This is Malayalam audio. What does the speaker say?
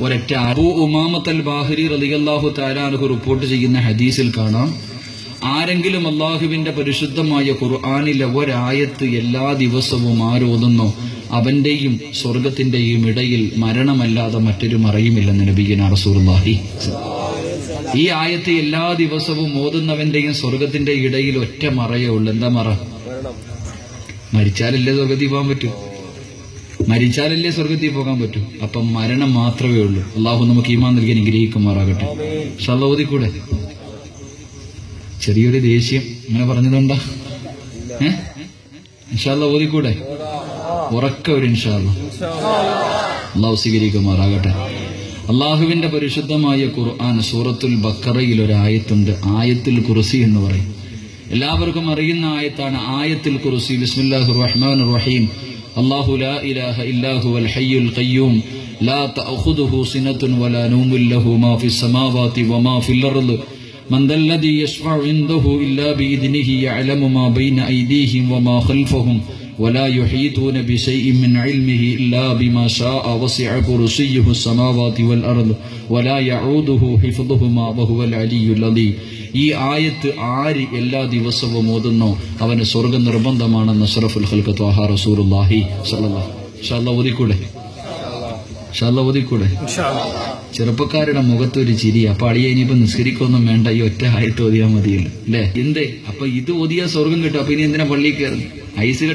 ഒരൊറ്റ അബൂ ഉമാമത്തൽ ബാഹരി റളിയല്ലാഹു താലാനുഹു റിപ്പോർട്ട് ചെയ്യുന്ന ഹദീസിൽ കാണാം. ആരെങ്കിലും അള്ളാഹുവിന്റെ പരിശുദ്ധമായ ഖുർആാനിലെ ഒരായത്ത് എല്ലാ ദിവസവും ആരോതുന്നു അവന്റെയും സ്വർഗത്തിന്റെയും ഇടയിൽ മരണമല്ലാതെ മറ്റൊരു മറയുമില്ലെന്ന് നബീന റസൂലുള്ളാഹി. ഈ ആയത്ത് എല്ലാ ദിവസവും ഓതുന്നവന്റെയും സ്വർഗത്തിന്റെ ഇടയിൽ ഒറ്റ മറയേ ഉള്ളൂ. എന്താ മറ? മരിച്ചാലല്ലേ സ്വർഗത്തിൽ പോകാൻ പറ്റൂ? മരിച്ചാലല്ലേ സ്വർഗത്തിൽ പോകാൻ പറ്റൂ? അപ്പം മരണം മാത്രമേ ഉള്ളൂ. അള്ളാഹു നമുക്ക് ഈമാൻ നൽകി അനുഗ്രഹിക്കുമാറാകട്ടെ. ഷള്ളോതി കൂടെ. ചെറിയൊരു ദേഷ്യം. അങ്ങനെ പറഞ്ഞതുണ്ടാ ഏഹ് ഇൻഷാല്ല ഓതിക്കൂടെ ഉറക്ക ഒരു ഇൻഷാല്ല അള്ളാഹു സ്വീകരിക്കുമാറാകട്ടെ. അള്ളാഹുവിന്റെ പരിശുദ്ധമായ ഖുർആൻ സൂറത്തുൽ ബക്കറയിൽ ഒരു ആയത്തുണ്ട്. ആയത്തുൽ കുർസി എന്ന് പറയും. എല്ലാവർക്കും അറിയുന്ന ആയത്താണ് ആയത്തുൽ കുർസി ബിസ്മില്ലാഹിർ റഹ്മാനിർ റഹീം അല്ലാഹു ലാ ഇലാഹ ഇല്ലാഹു വൽ ഹയ്യുൽ ഖയ്യൂം ലാ തഅഖുദുഹു സിനത്തുൻ വലാ നൗമുൻ ലഹു മാ ഫിസ് സമാവാതി വമാ ഫിൽ അർദ് من ذا الذي يشفع عنده إلا بإذنه يعلم ما بين أيديهم وما خلفهم ولا يحيطون بشيء من علمه إلا بما شاء وسع كرسيه السماوات والأرض ولا يعوده حفظهما وهو العلي العظيم ഈ ആയത്ത് ആര് എല്ലാ ദിവസവും ഓതുന്നോ അവന് സ്വർഗം നിർബന്ധമാണെന്ന് അഷ്റഫുൽ ഖൽഖത്ത് ആഹാ റസൂലുള്ളാഹി സ്വല്ലല്ലാഹു ഇൻഷാല്ലാ ഓതിക്കൂടെ ഇൻഷാല്ലാ ഓതിക്കൂടെ ചെറുപ്പക്കാരുടെ മുഖത്ത് ഒരു ചിരി അപ്പൊ അളിയ ഇനിയിപ്പോ നിസ്കരിക്കൊന്നും വേണ്ട ഈ ഒറ്റ ആയത്ത് ഓതിയാൽ മതിയല്ലോ അല്ലേ എന്തേ അപ്പൊ ഇത് ഓതിയാ സ്വർഗം കിട്ടും അപ്പൊ ഇനി എന്തിനാ പള്ളിയിൽ കയറുന്നു ഐസ്